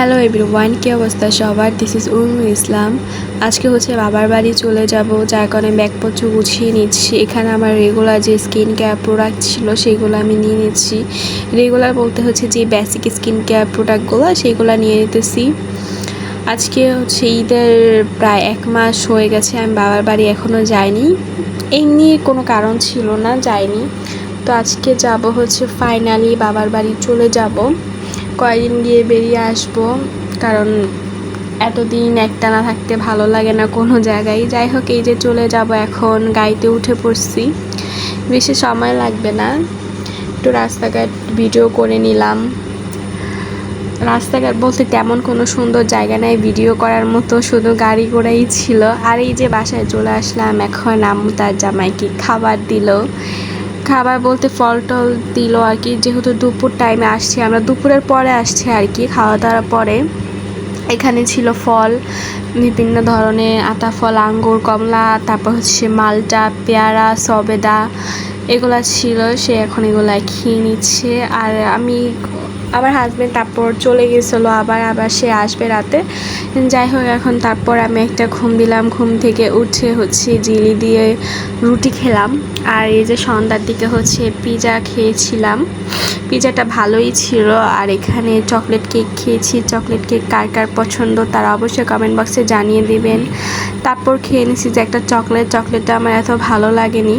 Hello everyone কী অবস্থা সবার? This is উর্মু ইসলাম আজকে হচ্ছে বাবার বাড়ি চলে যাব, যার কারণে ব্যাগপত্র গুছিয়ে নিচ্ছি। এখানে আমার রেগুলার যে স্কিন কেয়ার প্রোডাক্ট ছিল, সেগুলো আমি নিয়ে নিচ্ছি। রেগুলার বলতে হচ্ছে যে বেসিক স্কিন কেয়ার প্রোডাক্টগুলো সেইগুলো নিয়ে নিতেছি। আজকে হচ্ছে ঈদের প্রায় এক মাস হয়ে গেছে, আমি বাবার বাড়ি এখনও যাইনি। এমনি কোনো কারণ ছিল না, যাইনি। তো আজকে যাব হচ্ছে ফাইনালি বাবার বাড়ি চলে যাব। কয়েকদিন গিয়ে বেরিয়ে আসব, কারণ এতদিন একটানা থাকতে ভালো লাগে না কোনো জায়গায়। যাই হোক, এই যে চলে যাব এখন, গাড়িতে উঠে পড়ছি। বেশি সময় লাগবে না। একটু রাস্তাঘাট ভিডিও করে নিলাম। রাস্তাঘাট বলতে তেমন কোনো সুন্দর জায়গা নাই ভিডিও করার মতো শুধু গাড়ি ঘোড়াই ছিল। আর এই যে বাসায় চলে আসলাম, এখন আম্মু তার জামাইকে খাবার দিল। খাবার বলতে ফল টল দিল আর কি। যেহেতু দুপুর টাইমে আসছি, আমরা দুপুরের পরে আসছি আর কি খাওয়া দাওয়ার পরে। এখানে ছিল ফল, বিভিন্ন ধরনের আতা ফল, আঙ্গুর, কমলা, তারপর হচ্ছে মালটা, পেয়ারা, সবেদা, এগুলা ছিল। সে এখন এগুলা খেয়ে নিচ্ছে। আর আমি আমার হাজব্যান্ড তারপর চলে গেছিল, আবার আবার সে আসবে রাতে। যাই হোক, এখন তারপর আমি একটা ঘুম দিলাম, ঘুম থেকে উঠে হচ্ছে জিলি দিয়ে রুটি খেলাম। আর এই যে সন্ধ্যার দিকে হচ্ছে পিজা খেয়েছিলাম। পিজাটা ভালোই ছিল, আর এখানে চকলেট কেক খেয়েছি। চকলেট কেক কার কার পছন্দ তারা অবশ্যই কমেন্ট বক্সে জানিয়ে দেবেন। তারপর খেয়ে নিছি যে একটা চকলেট। চকলেটটা আমার এত ভালো লাগেনি।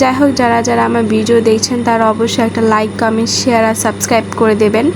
যাই হোক, যারা যারা আমার ভিডিও দেখছেন, তারা অবশ্যই একটা লাইক কমেন্ট শেয়ার আর সাবস্ক্রাইব করে দেবেন।